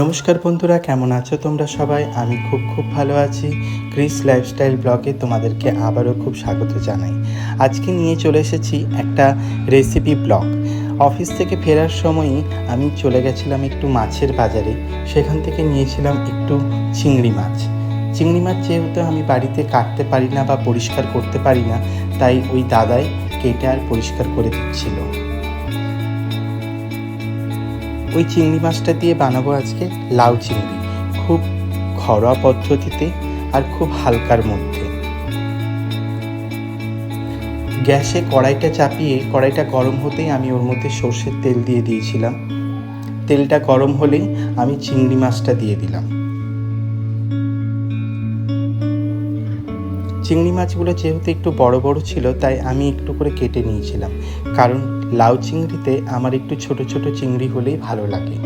নমস্কার বন্ধুরা, কেমন আছো তোমরা সবাই? আমি খুব খুব ভালো আছি। ক্রিস লাইফস্টাইল ব্লগে তোমাদেরকে আবারও খুব স্বাগত জানাই। আজকে নিয়ে চলে এসেছি একটা রেসিপি ব্লগ। অফিস থেকে ফেরার সময়ই আমি চলে গেছিলাম একটু মাছের বাজারে। সেখান থেকে নিয়েছিলাম একটু চিংড়ি মাছ। চিংড়ি মাছ যেহেতু আমি বাড়িতে কাটতে পারি না বা পরিষ্কার করতে পারি না, তাই ওই দাদাই কেটে আর পরিষ্কার করে দিচ্ছিল। ওই চিংড়ি মাছটা দিয়ে বানাবো আজকে, লাউ চিংড়ি। খুব ঘরোয়া পদ্ধতিতে আর খুব হালকার মধ্যে। গ্যাসে কড়াইটা চাপিয়ে, কড়াইটা গরম হতেই আমি ওর মধ্যে সর্ষের তেল দিয়ে দিয়েছিলাম। তেলটা গরম হলেই আমি চিংড়ি মাছটা দিয়ে দিলাম। চিংড়ি মাছগুলো যেহেতু একটু বড় বড় ছিল, তাই আমি একটু করে কেটে নিয়েছিলাম। কারণ লাউ চিংড়িতে আমার একটু ছোট ছোট চিংড়ি হলেই ভালো লাগে।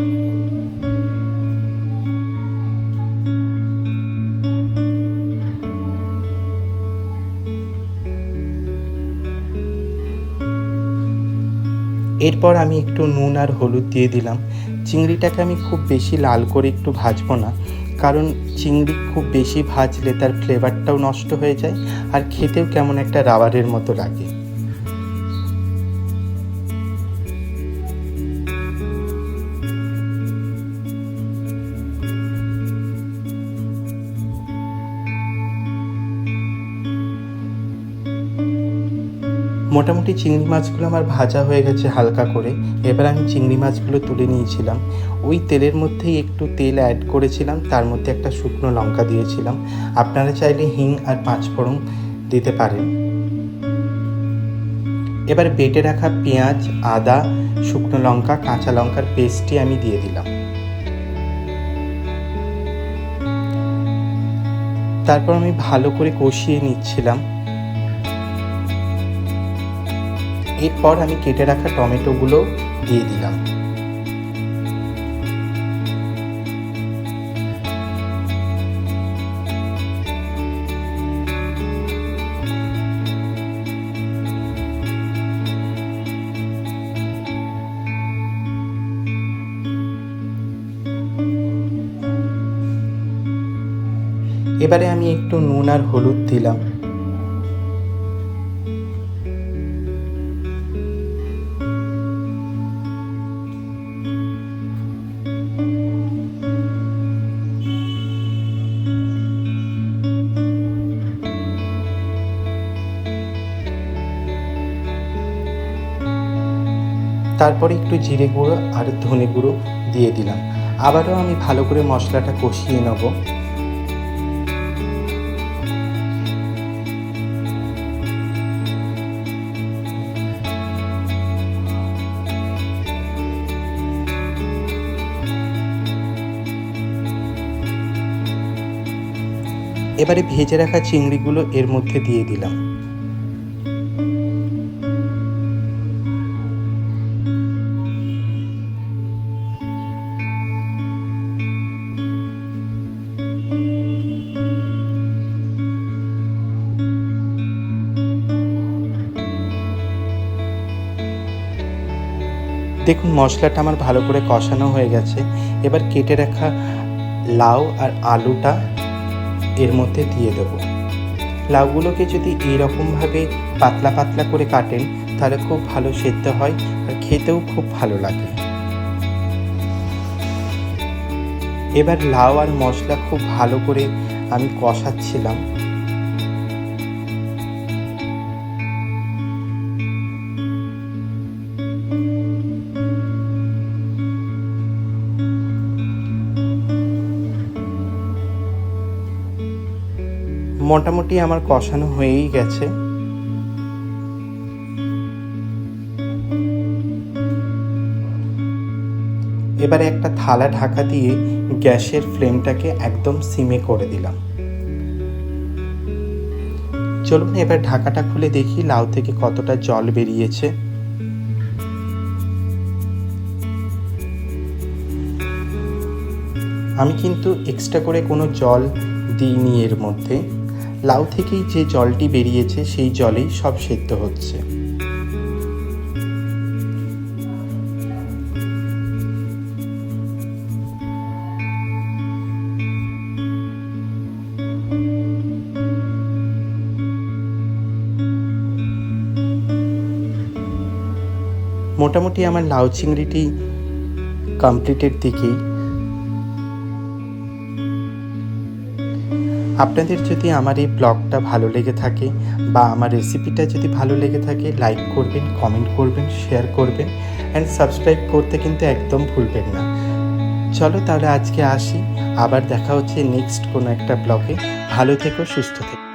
এরপর আমি একটু নুন আর হলুদ দিয়ে দিলাম। চিংড়িটাকে আমি খুব বেশি লাল করে একটু ভাজবো না। কারণ চিংড়ি খুব বেশি ভাজলে তার ফ্লেভারটাও নষ্ট হয়ে যায় আর খেতেও কেমন একটা রাবারের মতো লাগে। মোটামুটি চিংড়ি মাছগুলো আমার ভাজা হয়ে গেছে হালকা করে। এবার আমি চিংড়ি মাছগুলো তুলে নিয়েছিলাম। ওই তেলের মধ্যেই একটু তেল অ্যাড করেছিলাম, তার মধ্যে একটা শুকনো লঙ্কা দিয়েছিলাম। আপনারা চাইলে হিং আর পাঁচফোড়ন দিতে পারেন। এবার বেটে রাখা পেঁয়াজ, আদা, শুকনো লঙ্কা, কাঁচা লঙ্কার পেস্টটি আমি দিয়ে দিলাম। তারপর আমি ভালো করে কষিয়ে নিচ্ছিলাম। এরপর আমি কেটে রাখা টমেটোগুলো দিয়ে দিলাম। এবারে আমি একটু নুন আর হলুদ দিলাম। তারপরে একটু জিরে গুঁড়ো আর ধনে গুঁড়ো দিয়ে দিলাম। আবারও আমি ভালো করে মশলাটা কষিয়ে নেব। এবারে ভেজে রাখা চিংড়িগুলো এর মধ্যে দিয়ে দিলাম। দেখুন, মশলাটা আমার ভালো করে কষানো হয়ে গেছে। এবার কেটে রাখা লাউ আর আলুটা এর মধ্যে দিয়ে দেবো। লাউগুলোকে যদি এইরকমভাবে পাতলা পাতলা করে কাটেন, তাহলে খুব ভালো সেদ্ধ হয় আর খেতেও খুব ভালো লাগে। এবার লাউ আর মশলা খুব ভালো করে আমি কষাচ্ছিলাম। মোটামুটি আমার কষানো হয়েই গেছে। এবারে একটা থালা ঢাকা দিয়ে গ্যাসের ফ্লেমটাকে একদম সিমে করে দিলাম। চলুন এবার ঢাকাটা খুলে দেখি লাউ থেকে কতটা জল বেরিয়েছে। আমি কিন্তু এক্সট্রা করে কোনো জল দিইনি এর মধ্যে। লাউ থেকেই যে জলটি বেরিয়েছে, সেই জলেই সব সেদ্ধ হচ্ছে। মোটামুটি আমার লাউ চিংড়িটি কমপ্লিটের দিকেই। আপনাদের যদি আমার এই ব্লগটা ভালো লেগে থাকে বা আমার রেসিপিটা যদি ভালো লেগে থাকে লাইক করবেন কমেন্ট করবেন শেয়ার করবেন অ্যান্ড সাবস্ক্রাইব করতে কিন্তু একদম ভুলবেন না। চলো তাহলে আজকে আসি, আবার দেখা হচ্ছে নেক্সট কোনো একটা ব্লগে। ভালো থেকো, সুস্থ থেকো।